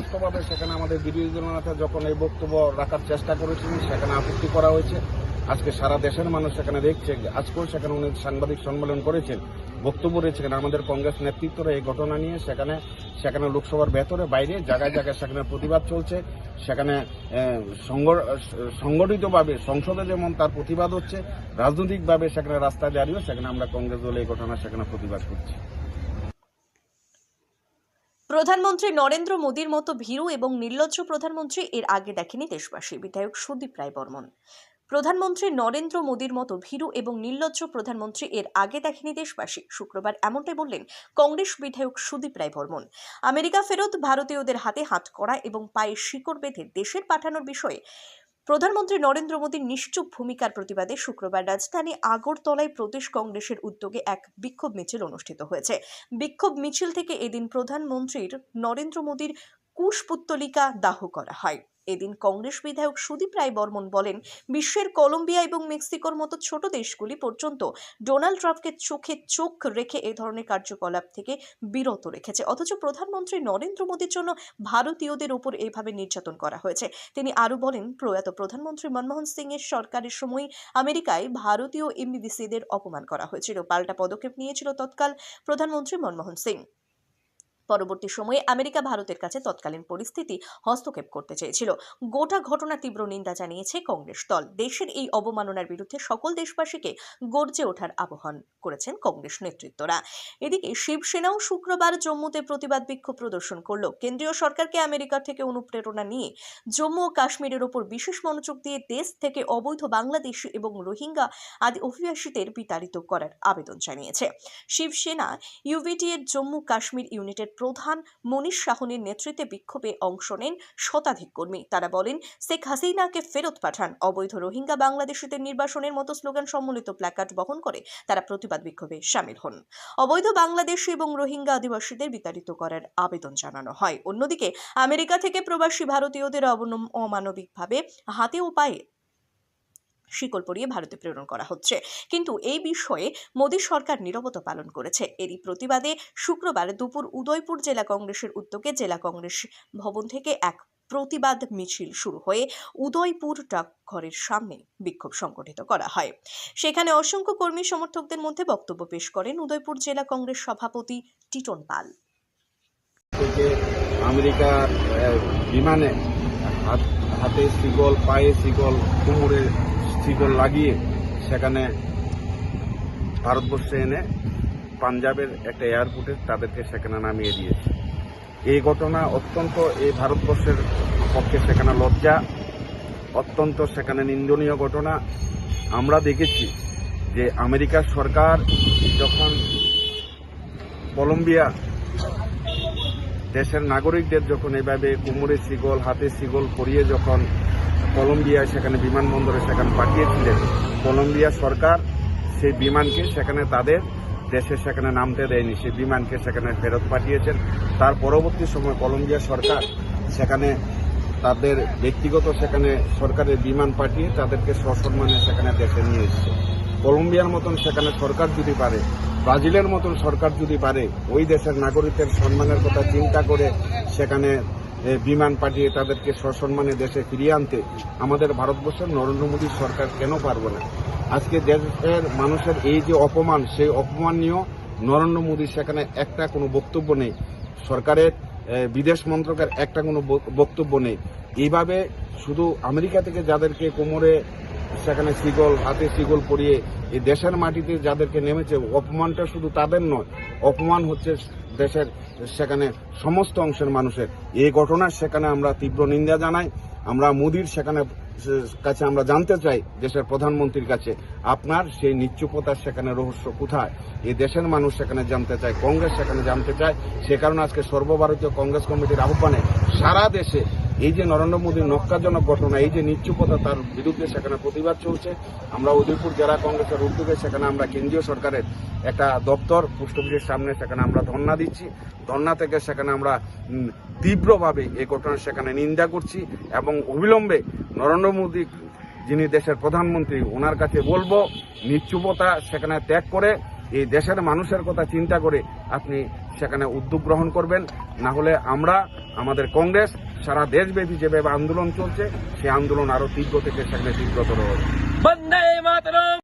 স্পষ্টভাবে সেখানে আমাদের বিরোধী দলনেতা যখন এই বক্তব্য রাখার চেষ্টা করেছিলেন, সেখানে আপত্তি করা হয়েছে। আজকে সারা দেশের মানুষ সেখানে দেখছে আজকেও সেখানে উনি সাংবাদিক সম্মেলন করেছেন। বক্তব্য রেখেছেন। আমাদের কংগ্রেস নেতৃত্বরা এই ঘটনা নিয়ে সেখানে সেখানে লোকসভার ভেতরে, বাইরে জায়গায় জায়গায় সেখানে প্রতিবাদ চলছে। সেখানে সংগঠিতভাবে, সংসদে যেমন তার প্রতিবাদ হচ্ছে, রাজনৈতিকভাবে সেখানে রাস্তায় দাঁড়িয়েও সেখানে আমরা কংগ্রেস দল এই ঘটনা সেখানে প্রতিবাদ করছি। প্রধানমন্ত্রী নরেন্দ্র মোদীর মতো ভীরু এবং নির্লজ্জ প্রধানমন্ত্রী এর আগে দেখেনি দেশবাসী। বিধায়ক সুদীপ রায় বর্মন। প্রধানমন্ত্রী নরেন্দ্র মোদীর মতো ভীরু এবং নির্লজ্জ প্রধানমন্ত্রী এর আগে দেখেনি দেশবাসী। শুক্রবার এমনটাই বললেন কংগ্রেস বিধায়ক সুদীপ রায় বর্মন। আমেরিকা ফেরত ভারতীয়দের হাতে হাত করা এবং পায়ে শিকড় বেঁধে দেশের পাঠানোর বিষয়ে প্রধানমন্ত্রী নরেন্দ্র মোদীর নিশ্চুপ ভূমিকার প্রতিবাদে শুক্রবার রাজধানী আগরতলায় প্রদেশ কংগ্রেসের উদ্যোগে এক বিক্ষোভ মিছিল অনুষ্ঠিত হয়েছে। বিক্ষোভ মিছিল থেকে এদিন প্রধানমন্ত্রীর নরেন্দ্র মোদীর কুশপুত্তলিকা দাহ করা হয়। এদিন কংগ্রেস বিধায়ক সুদীপ রায় বর্মন বলেন, বিশ্বের কলম্বিয়া এবং মেক্সিকোর মতো ছোট দেশগুলি পর্যন্ত ডোনাল্ড ট্রাম্পকে চোখে চোখ রেখে এ ধরনের কার্যকলাপ থেকে বিরত রেখেছে। অথচ প্রধানমন্ত্রী নরেন্দ্র মোদীর জন্য ভারতীয়দের উপর এভাবে নির্যাতন করা হয়েছে। তিনি আরও বলেন, প্রয়াত প্রধানমন্ত্রী মনমোহন সিং এর সরকারের সময় আমেরিকায় ভারতীয় এমবিবিসিদের অপমান করা হয়েছিল। পাল্টা পদক্ষেপ নিয়েছিল তৎকাল প্রধানমন্ত্রী মনমোহন সিং। পরবর্তী সময়ে আমেরিকা ভারতের কাছে তৎকালীন পরিস্থিতি হস্তক্ষেপ করতে চেয়েছিল। গোটা ঘটনা তীব্র নিন্দা জানিয়েছে কংগ্রেস দল। দেশের এই অবমাননার বিরুদ্ধে সকল দেশবাসীকে গর্জে ওঠার আহ্বান করেছেন কংগ্রেস নেতৃত্বরা। এদিকে শিবসেনাও শুক্রবার জম্মুতে প্রতিবাদ বিক্ষোভ প্রদর্শন করল। কেন্দ্রীয় সরকারকে আমেরিকা থেকে অনুপ্রেরণা নিয়ে জম্মু ও কাশ্মীরের ওপর বিশেষ মনোযোগ দিয়ে দেশ থেকে অবৈধ বাংলাদেশি এবং রোহিঙ্গা আদি অভিবাসীদের বিতাড়িত করার আবেদন জানিয়েছে। শিবসেনা ইউভিটি এর জম্মু কাশ্মীর ইউনিটের প্রধান মনীষ সাহনের নেতৃত্বে বিক্ষোভে অংশ নেন শতাধিক কর্মী। তারা বলেন, শেখ হাসিনাকে ফেরত পাঠান। অবৈধ রোহিঙ্গা বাংলাদেশিদের নির্বাসনের মতো স্লোগান সম্মিলিত প্ল্যাকার্ড বহন করে তারা প্রতিবাদ বিক্ষোভে সামিল হন। অবৈধ বাংলাদেশি এবং রোহিঙ্গা আদিবাসীদের বিতাড়িত করার আবেদন জানানো হয়। অন্যদিকে, আমেরিকা থেকে প্রবাসী ভারতীয়দের অবনম- অমানবিকভাবে হাতে ও পায়ে শিকল পরিয়ে ভারতে প্রেরণ করা হচ্ছে। কিন্তু এই বিষয়ে মোদী সরকার নীরবতা পালন করেছে। এরই প্রতিবাদে শুক্রবার দুপুর উদয়পুর জেলা কংগ্রেসের উদ্যোগে জেলা কংগ্রেস ভবন থেকে এক প্রতিবাদ মিছিল শুরু হয়ে উদয়পুর ডাকঘরের সামনে বিক্ষোভ সংগঠিত করা হয়। সেখানে অসংখ্য কর্মী সমর্থকদের মধ্যে বক্তব্য পেশ করেন উদয়পুর জেলা কংগ্রেস সভাপতি টিটন পাল। থেকে আমেরিকার বিমানে হাতে শিকল, পায়ে শিকল, কোমরে শিকল লাগিয়ে সেখানে ভারতবর্ষে এনে পাঞ্জাবের একটা এয়ারপোর্টে তাদেরকে সেখানে নামিয়ে দিয়েছে। এই ঘটনা অত্যন্ত এই ভারতবর্ষের পক্ষে সেখানে লজ্জা, অত্যন্ত সেখানে নিন্দনীয় ঘটনা। আমরা দেখেছি যে আমেরিকার সরকার যখন কলম্বিয়া দেশের নাগরিকদের যখন এভাবে কোমরে শিগল হাতে শিগল পরিয়ে যখন কলম্বিয়া সেখানে বিমানবন্দরে সেখানে পাঠিয়েছিলেন। কলম্বিয়া সরকার সেই বিমানকে সেখানে তাদের দেশে সেখানে নামতে দেয়নি। সেই বিমানকে সেখানে ফেরত পাঠিয়েছেন। তার পরবর্তী সময় কলম্বিয়া সরকার সেখানে তাদের ব্যক্তিগত সেখানে সরকারের বিমান পাঠিয়ে তাদেরকে সসম্মানে সেখানে দেশে নিয়ে এসেছে। কলম্বিয়ার মতন সেখানে সরকার যদি পারে, ব্রাজিলের মতন সরকার যদি পারে, ওই দেশের নাগরিকের সম্মানের কথা চিন্তা করে সেখানে বিমান পাঠিয়ে তাদেরকে সসম্মানে দেশে ফিরিয়ে আনতে আমাদের ভারতবর্ষের নরেন্দ্র মোদী সরকার কেন পারবে না? আজকে দেশের মানুষের এই যে অপমান, সেই অপমান নিয়েও নরেন্দ্র মোদী সেখানে একটা কোনো বক্তব্য নেই। সরকারের বিদেশ মন্ত্রকের একটা কোনো বক্তব্য নেই। এইভাবে শুধু আমেরিকা থেকে যাদেরকে কোমরে সেখানে শিগল হাতে শিগল পরিয়ে এই দেশের মাটিতে যাদেরকে নেমেছে, অপমানটা শুধু তাদের নয়, অপমান হচ্ছে দেশের, সেখানে সমস্ত অংশের মানুষের। এই ঘটনার সেখানে আমরা তীব্র নিন্দা জানাই। আমরা মোদির সেখানে, কাছে আমরা জানতে চাই, দেশের প্রধানমন্ত্রীর কাছে, আপনার সেই নিচ্ছুপতার সেখানে রহস্য কোথায়? এই দেশের মানুষ সেখানে জানতে চায়, কংগ্রেস সেখানে জানতে চায়। সে কারণে আজকে সর্বভারতীয় কংগ্রেস কমিটির আহ্বানে সারা দেশে এই যে নরেন্দ্র মোদীর নক্কাজনক ঘটনা, এই যে নিশ্চুপতা তার বিরুদ্ধে সেখানে প্রতিবাদ চলছে, আমরা উদয়পুর জেলা কংগ্রেসের উদ্যোগে সেখানে আমরা কেন্দ্রীয় সরকারের একটা দপ্তর, পোস্ট অফিসের সামনে সেখানে আমরা ধর্না দিচ্ছি। ধর্না থেকে সেখানে আমরা তীব্রভাবে এই ঘটনা সেখানে নিন্দা করছি এবং অবিলম্বে নরেন্দ্র মোদী, যিনি দেশের প্রধানমন্ত্রী, ওনার কাছে বলব, নিশ্চুপতা সেখানে ত্যাগ করে, এই দেশের মানুষের কথা চিন্তা করে আপনি সেখানে উদ্যোগ গ্রহণ করবেন। না হলে আমরা, আমাদের কংগ্রেস সারা দেশব্যাপী যেভাবে আন্দোলন চলছে সে আন্দোলন আরও তীব্র থেকে সেখানে তীব্রতর হবে।